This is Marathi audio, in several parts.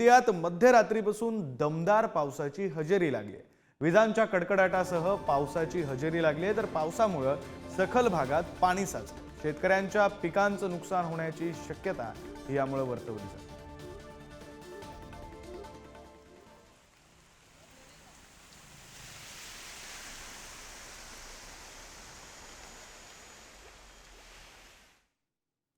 गोंदियात मध्यरात्रीपासून दमदार पावसाची हजेरी लागली आहे. विजांच्या कडकडाटासह पावसाची हजेरी लागली आहे. तर पावसामुळं सखल भागात पाणी साचलं. शेतकऱ्यांच्या पिकांचं नुकसान होण्याची शक्यता यामुळं यामुळे वर्तवली जाते.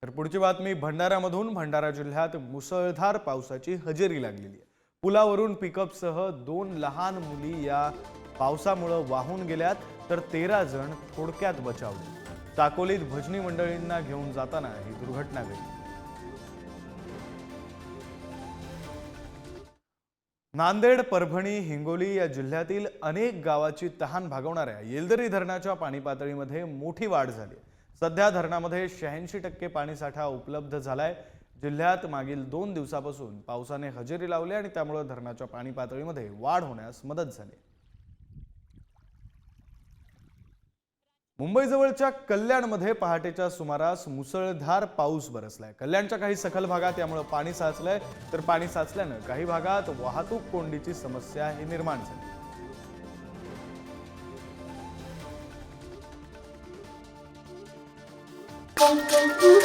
तर पुढची बातमी भंडाऱ्यामधून भंडारा जिल्ह्यात मुसळधार पावसाची हजेरी लागलेली आहे. पुलावरून पिकअपसह दोन लहान मुली या पावसामुळं वाहून गेल्यात तर तेरा जण थोडक्यात बचावले. साकोलीत भजनी मंडळींना घेऊन जाताना ही दुर्घटना घडली. नांदेड परभणी हिंगोली या जिल्ह्यातील अनेक गावाची तहान भागवणाऱ्या येलदरी धरणाच्या पाणी पातळीमध्ये मोठी वाढ झाली सध्या धरणामध्ये शहाऐंशी टक्के पाणीसाठा उपलब्ध झालाय. जिल्ह्यात मागील दोन दिवसापासून पावसाने हजेरी लावली आणि त्यामुळे धरणाच्या पाणी पातळीमध्ये वाढ होण्यास मदत झाली. मुंबईजवळच्या कल्याणमध्ये पहाटेच्या सुमारास मुसळधार पाऊस बरसलाय. कल्याणच्या काही सखल भागात यामुळे पाणी साचलंय. तर पाणी साचल्यानं काही भागात वाहतूक कोंडीची समस्या ही निर्माण झाली. Boom, boom, boom.